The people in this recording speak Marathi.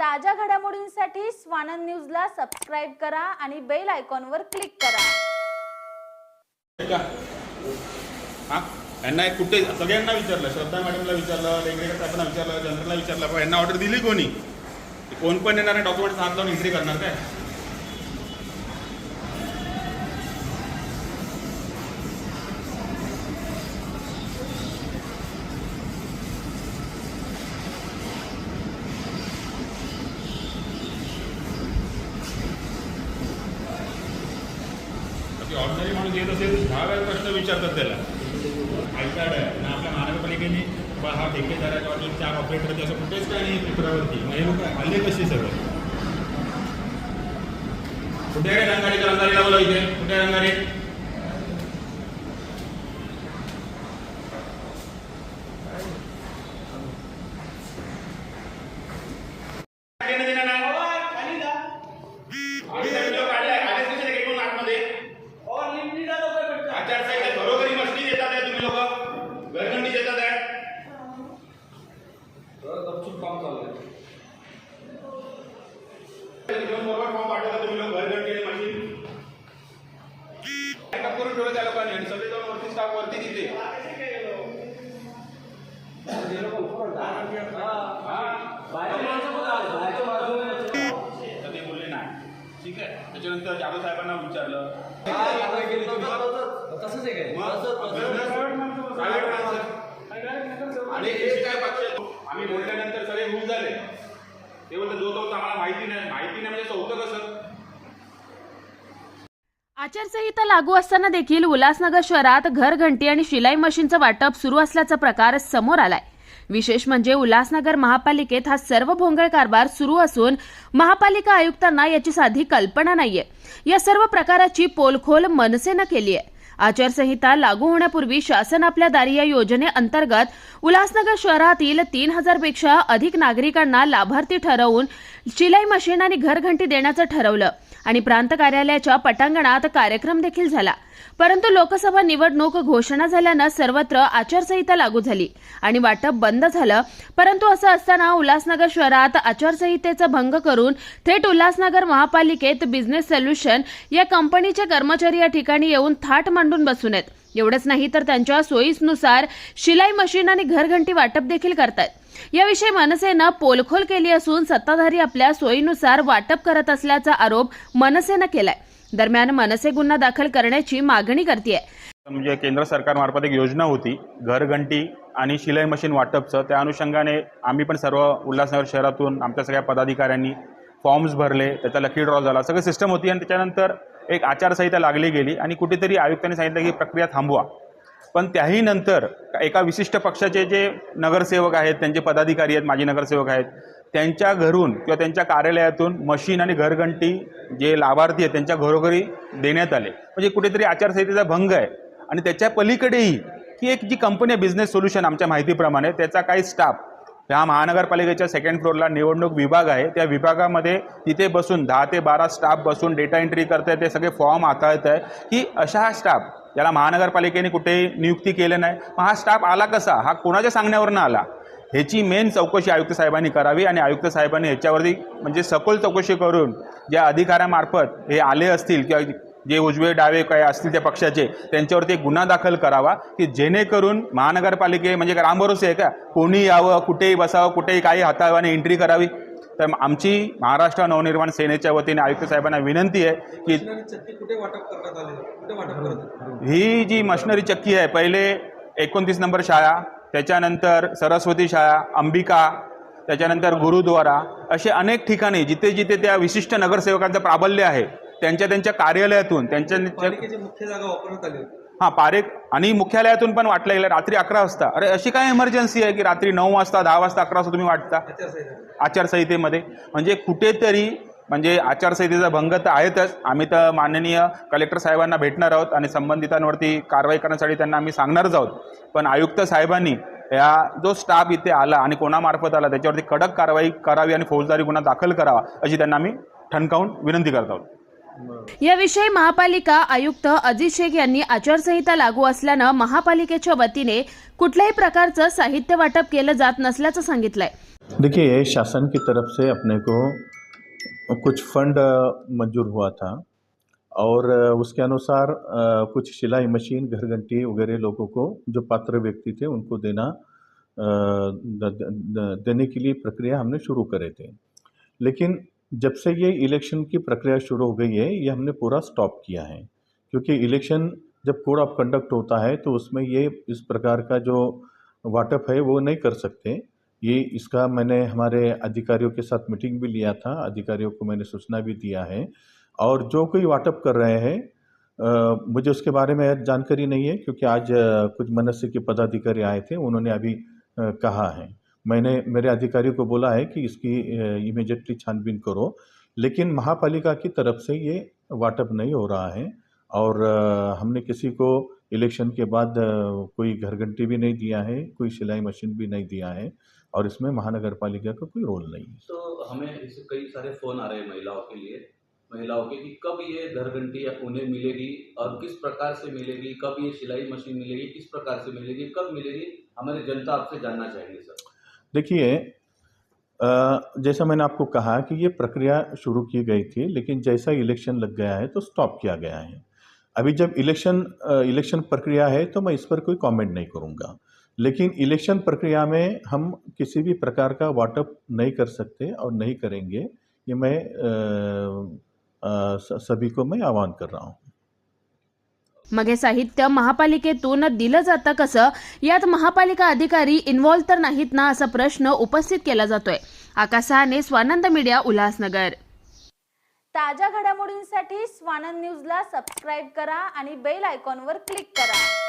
ताज्या घडामोडींसाठी स्वानंद न्यूजला सबस्क्राईब करा आणि बेल आयकॉनवर क्लिक करा. हा? यांना कुठे सगळ्यांना विचारलं श्रद्धा मॅडमला विचारलं वेगवेगळ्या साहेबांना विचारलं जनरलला विचारलं पण यांना ऑर्डर दिली कोणी? कोण पण येणार डॉक्युमेंट हात लावून एंट्री करणार काय? येत असेल दहा वेळा प्रश्न विचारतात त्याला. आय आहे आणि आपल्या महानगरपालिकेने बा हा ठेकेदाराच्या वाटेल चार ऑपरेटर आहे असं कुठेच काय नाही पेपरावरती. मग हे लोक आले कसे सगळं? कुठे आहे रंगारी रंगारीला बोला इथे. कुठे रंगारी देणं देणं नाही. आम्ही त्या video काढलाय. आलेच कसे ते घेऊन आतमध्ये? आचारसंहिता घरोघरी मस्ती देतात आहे तुम्ही लोक घरघंटी देतात आहे घेऊन बरोबर फॉर्म पाठवता तुम्ही लोक घरघंटी आणि मशीन बॅकअप करून ठेवलं त्या लोकांनी आणि सगळे जाऊन वरती स्टाफ वरती तिथे तर ते बोलले नाही ठीक आहे त्याच्यानंतर जाधव साहेबांना विचारलं. तसंच आहे आणि हे काय पक्ष आम्ही बोलल्यानंतर सगळे रूल झाले. ते बोलते जो तो आम्हाला माहिती नाही. माहिती नाही म्हणजे चौथं कसं? आचारसंहिता लागू असताना देखील उल्हासनगर शहरात घरघंटी आणि शिलाई मशीनचं वाटप सुरू असल्याचा प्रकार समोर आलाय. विशेष म्हणजे उल्हासनगर महापालिकेत हा सर्व भोंगळ कारभार सुरू असून महापालिका आयुक्तांना याची साधी कल्पना नाहीये. या सर्व प्रकाराची पोलखोल मनसेनं केली आहे आचारसंहिता लागू होण्यापूर्वी शासन आपल्या दारी या योजनेअंतर्गत उल्हासनगर शहरातील तीन हजारपेक्षा अधिक नागरिकांना लाभार्थी ठरवून शिलाई मशीन आणि घरघंटी देण्याचं ठरवलं आणि प्रांत कार्यालयाच्या पटांगणात कार्यक्रम देखील झाला. परंतु लोकसभा निवडणूक घोषणा झाल्यानं सर्वत्र आचारसंहिता लागू झाली आणि वाटप बंद झालं. परंतु असं असताना उल्हासनगर शहरात आचारसंहितेचा भंग करून थेट उल्हासनगर महापालिकेत बिझनेस सोल्युशन या कंपनीचे कर्मचारी या ठिकाणी येऊन थाट मांडून बसून आहेत. एवढंच नाही तर त्यांच्या सोयीनुसार शिलाई मशीन आणि घरघंटी वाटप देखील करतायत. याविषयी मनसेनं पोलखोल केली असून सत्ताधारी आपल्या सोयीनुसार वाटप करत असल्याचा आरोप मनसेनं केलाय. दरम्यान मनसे गुन्हा दाखल करण्याची मागणी करते म्हणजे केंद्र सरकारमार्फत एक योजना होती घरघंटी आणि शिलाई मशीन वाटपचं. त्या अनुषंगाने आम्ही पण सर्व उल्हासनगर शहरातून आमच्या सगळ्या पदाधिकाऱ्यांनी फॉर्म्स भरले त्याचा लकी ड्रॉ झाला. सगळं सिस्टम होती आणि त्याच्यानंतर एक आचारसंहिता लागली गेली आणि कुठेतरी आयुक्तांनी सांगितलं की ही प्रक्रिया थांबवा. पण त्याही नंतर एका विशिष्ट पक्षाचे जे नगरसेवक आहेत त्यांचे पदाधिकारी आहेत माजी नगरसेवक आहेत त्यांच्या घरून किंवा त्यांच्या कार्यालयातून मशीन आणि घरघंटी जे लाभार्थी आहेत त्यांच्या घरोघरी देण्यात आले. म्हणजे कुठेतरी आचारसंहितेचा भंग आहे. आणि त्याच्या पलीकडेही की एक जी कंपनी आहे बिझनेस सोल्युशन आमच्या माहितीप्रमाणे त्याचा काही स्टाफ ह्या महानगरपालिकेच्या सेकंड फ्लोअरला निवडणूक विभाग आहे. त्या विभागामध्ये तिथे बसून दहा ते बारा स्टाफ बसून डेटा एंट्री करत आहे ते सगळे फॉर्म हाताळत आहे की अशा हा स्टाफ याला महानगरपालिकेने कुठेही नियुक्ती केलं नाही मग हा स्टाफ आला कसा? हा कोणाच्या सांगण्यावरनं आला? ह्याची मेन चौकशी आयुक्त साहेबांनी करावी आणि आयुक्त साहेबांनी ह्याच्यावरती म्हणजे सखोल चौकशी करून ज्या अधिकाऱ्यामार्फत हे आले असतील किंवा जे उजवे डावे काय असतील त्या पक्षाचे त्यांच्यावरती एक गुन्हा दाखल करावा की जेणेकरून महानगरपालिके म्हणजे रामभरोसे आहे का? कोणी यावं कुठेही बसावं कुठेही काही हाताळं आणि एंट्री करावी. तर आमची महाराष्ट्र नवनिर्माण सेनेच्या वतीने आयुक्त साहेबांना विनंती आहे की ही जी मशिनरी चक्की आहे पहिले एकोणतीस नंबर शाळा त्याच्यानंतर सरस्वती शाळा अंबिका त्याच्यानंतर गुरुद्वारा असे अनेक ठिकाणी जिथे जिथे त्या विशिष्ट नगरसेवकांचं प्राबल्य आहे त्यांच्या त्यांच्या कार्यालयातून त्यांच्या पालिकेची मुख्य जागा वापरण्यात आली होती. हां पारेख आणि मुख्यालयातून पण वाटलं गेलं. रात्री अकरा वाजता. अरे अशी काय इमर्जन्सी आहे की रात्री नऊ वाजता दहा वाजता अकरा वाजता तुम्ही वाटता? आचारसंहिता. आचारसंहितेमध्ये. म्हणजे कुठेतरी म्हणजे आचारसंहितेचा भंग तर आहेतच. आम्ही तर माननीय कलेक्टर साहेबांना भेटणार आहोत आणि संबंधितांवरती कारवाई करण्यासाठी त्यांना आम्ही सांगणारच आहोत. पण आयुक्त साहेबांनी या जो स्टाफ इथे आला आणि कोणामार्फत आला त्याच्यावरती कडक कारवाई करावी आणि फौजदारी गुन्हा दाखल करावा अशी त्यांना आम्ही ठणकावून विनंती करत आहोत. याविषयी महापालिका आयुक्त अजित शेख यांनी आचारसंहिता लागू असल्यानं महापालिकेच्या वतीने कुठल्याही प्रकारचं साहित्य वाटप केलं जात नसल्याचं सांगितलंय. देखिए शासन की तरफ से अपने को कुछ फंड मंजूर हुआ था और उसके अनुसार कुछ सिलाई मशीन घर घंटी वगैरह लोगों को जो पात्र व्यक्ति थे उनको देना देने के लिए प्रक्रिया हमने शुरू करे थे। लेकिन जब से ये इलेक्शन की प्रक्रिया शुरू हो गई है, ये हमने पूरा स्टॉप किया है। क्योंकि इलेक्शन जब कोड ऑफ़ कंडक्ट होता है तो उसमें ये इस प्रकार का जो वाटअप है, वो नहीं कर सकते। ये इसका मैंने हमारे अधिकारियों के साथ मीटिंग भी लिया था, अधिकारियों को मैंने सूचना भी दिया है। और जो कोई वाटअप कर रहे हैं मुझे उसके बारे में जानकारी नहीं है, क्योंकि आज कुछ मनस्य के पदाधिकारी आए थे, उन्होंने अभी कहा है। मैंने, मेरे अधिकारियों को बोला है कि इसकी इमीडिएटली छानबीन करो, लेकिन महापालिका की तरफ़ से ये वाटअप नहीं हो रहा है और हमने किसी को इलेक्शन के बाद कोई घर घंटी भी नहीं दिया है, कोई सिलाई मशीन भी नहीं दिया है और इसमें महानगर पालिका का कोई रोल नहीं है। तो हमें इससे कई सारे फ़ोन आ रहे हैं महिलाओं के लिए, महिलाओं के कि कब ये घर घंटी उन्हें मिलेगी और किस प्रकार से मिलेगी, कब ये सिलाई मशीन मिलेगी, किस प्रकार से मिलेगी, कब मिलेगी, हमारी जनता आपसे जानना चाहेंगे, सर। देखिए जैसा मैंने आपको कहा कि ये प्रक्रिया शुरू की गई थी लेकिन जैसा इलेक्शन लग गया है तो स्टॉप किया गया है। अभी जब इलेक्शन इलेक्शन प्रक्रिया है तो मैं इस पर कोई कमेंट नहीं करूँगा। लेकिन इलेक्शन प्रक्रिया में हम किसी भी प्रकार का वाटअप नहीं कर सकते और नहीं करेंगे। ये मैं अ, स- सभी को मैं आह्वान कर रहा हूँ। मग हे साहित्य महापालिकेतून दिलं जातं कसं? यात महापालिका अधिकारी इन्व्हॉल्व तर नाहीत ना असा प्रश्न उपस्थित केला जातोय. आकाश सहाने स्वानंद मीडिया उल्हासनगर. ताज्या घडामोडींसाठी स्वानंद न्यूजला सबस्क्राईब करा आणि बेल आयकॉनवर क्लिक करा.